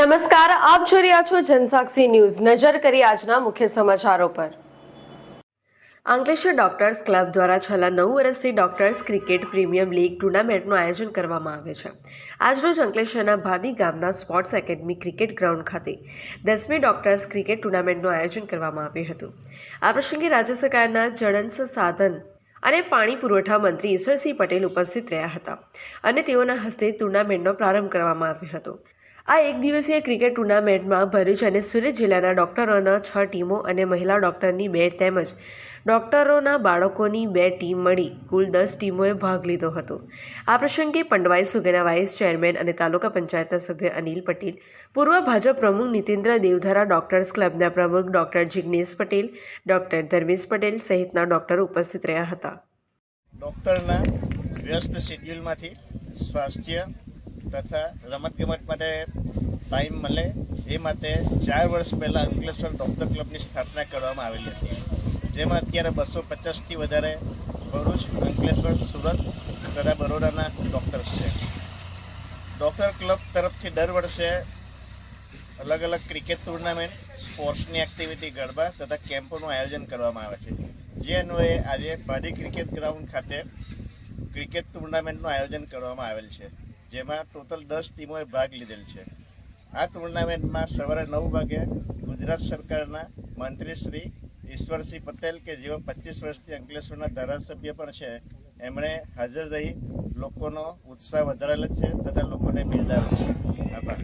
નમસ્કાર, આપ જોઈ રહ્યા છો જનસાક્ષી ન્યૂઝ. નજર કરી આજના મુખ્ય સમાચારો પર. અંકલેશ્વર ડોક્ટર્સ ક્લબ દ્વારા છેલ્લા નવ વર્ષથી ડોક્ટર્સ ક્રિકેટ પ્રીમિયમ લીગ ટુર્નામેન્ટનું આયોજન કરવામાં આવે છે. આજરોજ અંકલેશ્વરના ભાદી ગામના સ્પોર્ટ્સ એકેડમી ક્રિકેટ ગ્રાઉન્ડ ખાતે દસમી ડોક્ટર્સ ક્રિકેટ ટુર્નામેન્ટનું આયોજન કરવામાં આવ્યું હતું. આ પ્રસંગે રાજ્ય સરકારના જળંસ સાધન અને પાણી પુરવઠા મંત્રી ઈશ્વરસિંહ પટેલ ઉપસ્થિત રહ્યા હતા અને તેઓના હસ્તે ટુર્નામેન્ટનો પ્રારંભ કરવામાં આવ્યો હતો. આ એક દિવસીય ક્રિકેટ ટુર્નામેન્ટમાં ભરૂચ અને સુરત જિલ્લાના ડોક્ટરોના છ ટીમો અને મહિલા ડોક્ટરની બે તેમજ ડોક્ટરોના બાળકોની બે ટીમ મળી. કુલ દસ ટીમોએ ભાગ લીધો હતો. આ પ્રસંગે પંડવાઈ સુગેના વાઇસ ચેરમેન અને તાલુકા પંચાયતના સભ્ય અનિલ પટેલ, પૂર્વ ભાજપ પ્રમુખ નીતિન્દ્ર દેવધારા, ડોક્ટર્સ ક્લબના પ્રમુખ ડોક્ટર જિગ્નેશ પટેલ, ડોક્ટર ધર્મેશ પટેલ સહિતના ડોક્ટરો ઉપસ્થિત રહ્યા હતા. ડોક્ટરના વ્યસ્ત શેડ્યુલમાંથી સ્વાસ્થ્ય તથા રમતગમત માટે ટાઈમ મળે. એ માટે ચાર વર્ષ પહેલાં અંકલેશ્વર ડૉક્ટર ક્લબની સ્થાપના કરવામાં આવેલી હતી. જેમાં અત્યારે બસો પચાસથી વધારે ભરૂચ, અંકલેશ્વર, સુરત તથા બરોડાના ડૉક્ટર્સ છે. ડૉક્ટર ક્લબ તરફથી દર વર્ષે અલગ અલગ ક્રિકેટ ટુર્નામેન્ટ સ્પોર્ટ્સની એક્ટિવિટી ગરબા તથા કેમ્પોનું આયોજન કરવામાં આવે છે. જે અન્વયે આજે પાડી ક્રિકેટ ગ્રાઉન્ડ ખાતે ક્રિકેટ ટુર્નામેન્ટનું આયોજન કરવામાં આવેલ છે. જેમાં ટોટલ દસ ટીમોએ ભાગ લીધેલ છે. આ ટુર્નામેન્ટમાં સવારે નવ વાગે ગુજરાત સરકારના મંત્રી શ્રી ઈશ્વરસિંહ પટેલ કે જેઓ પચીસ વર્ષથી અંકલેશ્વરના ધારાસભ્ય પણ છે, એમણે હાજર રહી લોકોનો ઉત્સાહ વધારેલો છે તથા લોકોને બિરદાવેલ છે. આભાર.